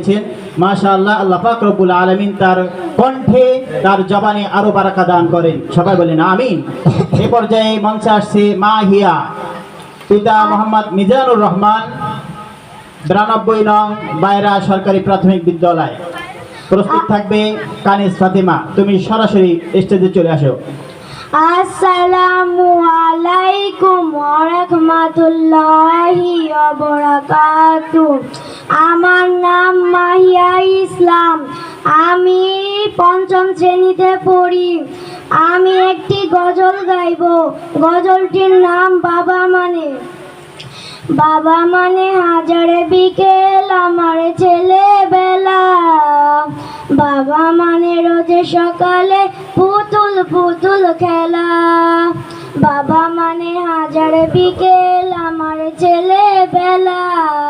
করেছেন মাশা আল্লাহ আল্লাহ পাক রব্বুল আলমিন তার কণ্ঠে, তার জবানে আরও বারাকা দান করেন। সবাই বলেন, আমিন। এ পর্যায়ে মঞ্চে আসছে মা হিয়া, পিতা মোহাম্মদ মিজানুর রহমান, বিরানব্বই নং বাইরা সরকারি প্রাথমিক বিদ্যালয়। প্রস্তুত থাকবে কানিস ফাতিমা। তুমি সরাসরি স্টেজে চলে আসো। আসসালামু আলাইকুম ওয়া রাহমাতুল্লাহি ওয়া বারাকাতু আমার নাম মাহিয়া ইসলাম। আমি পঞ্চম শ্রেণীতে পড়ি। আমি একটি গজল গাইব। গজলটির নাম বাবা মানে। বাবা মানে হাজারে বিকেল আমার ছেলেবেলা। বাবা মানে রোজে সকালে পুতুল পুতুল খেলা। বাবা মানে হাজারে বিকেল আমার ছেলেবেলা।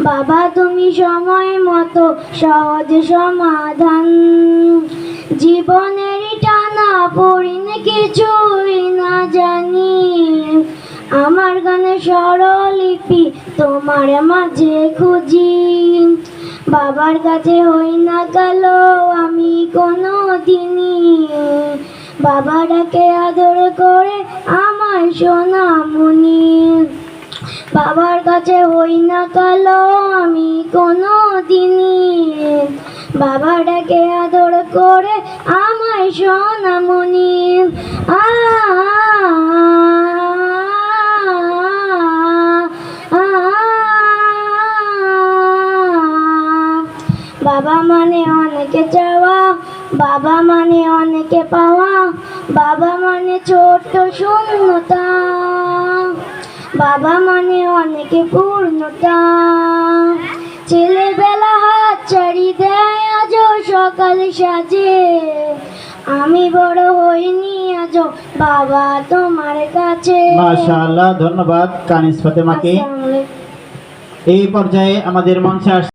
বাবা, তুমি সময় মতো সহজ সমাধান। জীবনের টানা পড়িনি কিছুই না জানি। আমার গানে স্বরলিপি তোমার মাঝে খুঁজি। বাবার কাছে হই না কালো আমি কোনো দিনই বাবাটাকে আদর করে আমার সোনামণি। বাবার কাছে হই না কালো, আমি কোনো দিনই বাবাটাকে আদর করে আমায় সোনামণি। আ। বাবা মানে অনেকে চাওয়া, বাবা মানে অনেকে পাওয়া, বাবা মানে ছোট্ট শূন্যতা। বাবা মানে অনেকে পূর্ণতা। ছেলেবেলা হাত ছাড়ি দেয় আজ সকাল সাজে। আমি বড় হইনি আজ বাবা তোমার কাছে। মাশাআল্লাহ ধন্যবাদ। কানিস ফাতেমাকে। এই পর্যায়ে আমাদের মঞ্চে